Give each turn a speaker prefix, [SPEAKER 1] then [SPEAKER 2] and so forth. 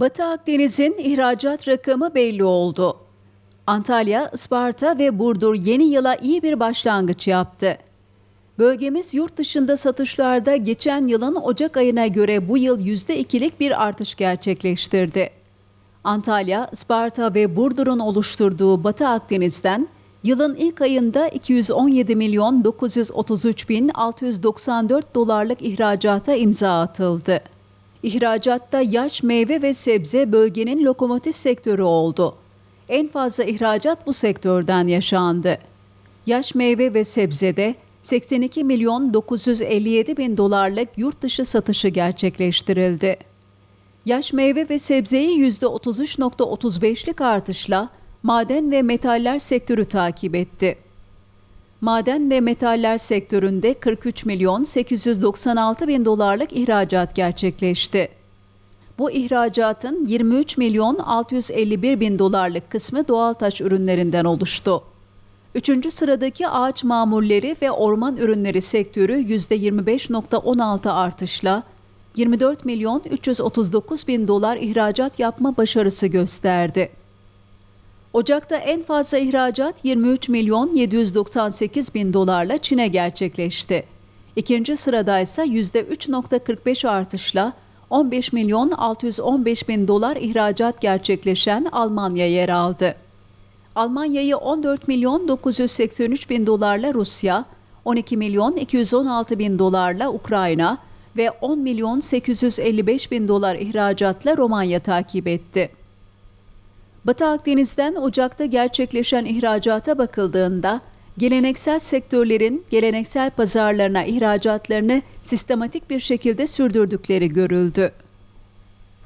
[SPEAKER 1] Batı Akdeniz'in ihracat rakamı belli oldu. Antalya, Isparta ve Burdur yeni yıla iyi bir başlangıç yaptı. Bölgemiz yurt dışında satışlarda geçen yılın Ocak ayına göre bu yıl %2'lik bir artış gerçekleştirdi. Antalya, Isparta ve Burdur'un oluşturduğu Batı Akdeniz'den yılın ilk ayında 217 milyon 933 bin 694 dolarlık ihracata imza atıldı. İhracatta yaş meyve ve sebze bölgenin lokomotif sektörü oldu. En fazla ihracat bu sektörden yaşandı. Yaş meyve ve sebzede 82 milyon 957 bin dolarlık yurt dışı satışı gerçekleştirildi. Yaş meyve ve sebzeyi %33.35'lik artışla maden ve metaller sektörü takip etti. Maden ve metaller sektöründe 43 milyon 896 bin dolarlık ihracat gerçekleşti. Bu ihracatın 23 milyon 651 bin dolarlık kısmı doğal taş ürünlerinden oluştu. Üçüncü sıradaki ağaç mamulleri ve orman ürünleri sektörü %25.16 artışla 24 milyon 339 bin dolar ihracat yapma başarısı gösterdi. Ocak'ta en fazla ihracat 23 milyon 798 bin dolarla Çin'e gerçekleşti. İkinci sırada ise %3.45 artışla 15 milyon 615 bin dolar ihracat gerçekleşen Almanya yer aldı. Almanya'yı 14 milyon 983 bin dolarla Rusya, 12 milyon 216 bin dolarla Ukrayna ve 10 milyon 855 bin dolar ihracatla Romanya takip etti. Batı Akdeniz'den Ocak'ta gerçekleşen ihracata bakıldığında geleneksel sektörlerin geleneksel pazarlarına ihracatlarını sistematik bir şekilde sürdürdükleri görüldü.